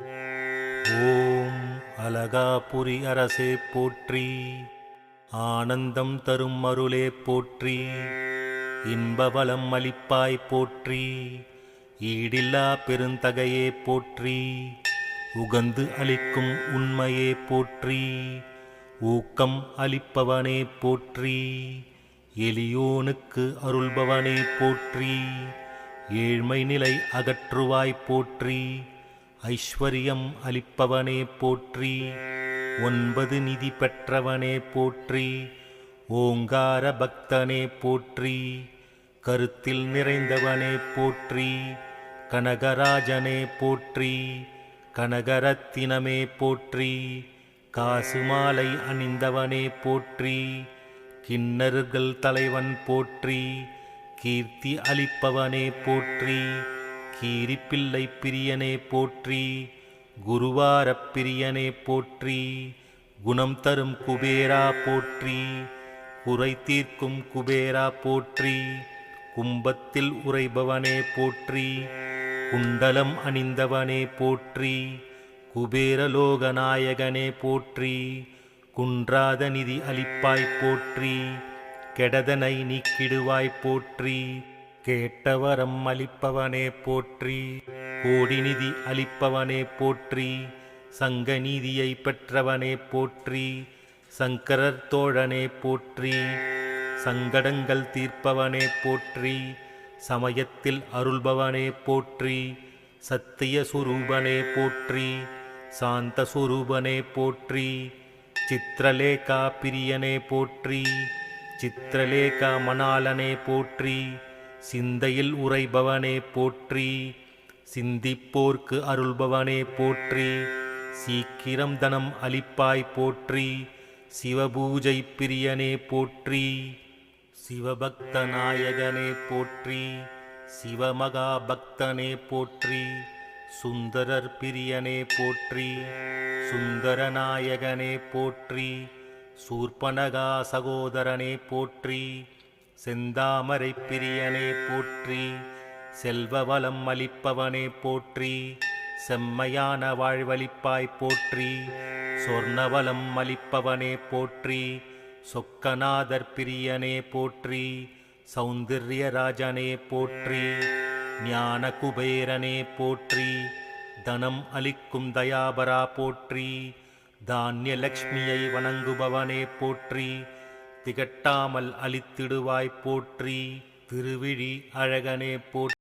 ஓம் அலகாபுரி அரசே போற்றி ஆனந்தம் தரும் அருளே போற்றி இன்பவளம் அளிப்பாய் போற்றி ஈடில்லா பெருந்தகையே போற்றி உகந்து அளிக்கும் உண்மையே போற்றி ஊக்கம் அளிப்பவனே போற்றி எளியோனுக்கு அருள்பவனே போற்றி ஏழ்மை நிலை அகற்றுவாய் போற்றி ஐஸ்வர்யம் அளிப்பவனே போற்றி ஒன்பது நிதி பெற்றவனே போற்றி ஓங்கார பக்தனே போற்றி கருத்தில் நிறைந்தவனே போற்றி கனகராஜனே போற்றி கனகரத்தினமே போற்றி காசு மாலை அணிந்தவனே போற்றி கிண்ணறுகள் தலைவன் போற்றி கீர்த்தி அளிப்பவனே போற்றி கீரிப்பிள்ளை பிரியனே போற்றி குருவாரப் பிரியனே போற்றி குணம் தரும் குபேரா போற்றி குறை தீர்க்கும் குபேரா போற்றி கும்பத்தில் உறைபவனே போற்றி குண்டலம் அணிந்தவனே போற்றி குபேரலோகநாயகனே போற்றி குன்றாத நிதி அளிப்பாய் போற்றி கெடதனை நீக்கிடுவாய் போற்றி கேட்டவரம் அளிப்பவனே போற்றி கோடிநிதி அளிப்பவனே போற்றி சங்க நீதியை பெற்றவனே போற்றி சங்கரர் தோழனே போற்றி சங்கடங்கள் தீர்ப்பவனே போற்றி சமயத்தில் அருள்பவனே போற்றி சத்திய சுரூபனே போற்றி சாந்த சுரூபனே போற்றி சித்திரலேகா பிரியனே போற்றி சித்திரலேகா மணாலனே போற்றி சிந்தையில் உரைபவனே போற்றி சிந்திப்போர்க்கு அருள்பவனே போற்றி சீக்கிரம் தனம் அளிப்பாய் போற்றி சிவபூஜை பிரியனே போற்றி சிவபக்த நாயகனே போற்றி சிவமகா பக்தனே போற்றி சுந்தரர் பிரியனே போற்றி சுந்தரநாயகனே போற்றி சூர்பனகா சகோதரனே போற்றி செந்தாமரை பிரியனே போற்றி செல்வ வளம் அளிப்பவனே போற்றி செம்மையான வாழ்வழிப்பாய் போற்றி சொர்ணவலம் அளிப்பவனே போற்றி சொக்கநாதர் பிரியனே போற்றி சௌந்தர்யராஜனே போற்றி ஞான குபேரனே போற்றி தனம் அளிக்கும் தயாபரா போற்றி தானியலக்ஷ்மியை வணங்குபவனே போற்றி திகட்டாமல் அளித்திடுவாய் போற்றி திருவிழி அழகனே போற்றி.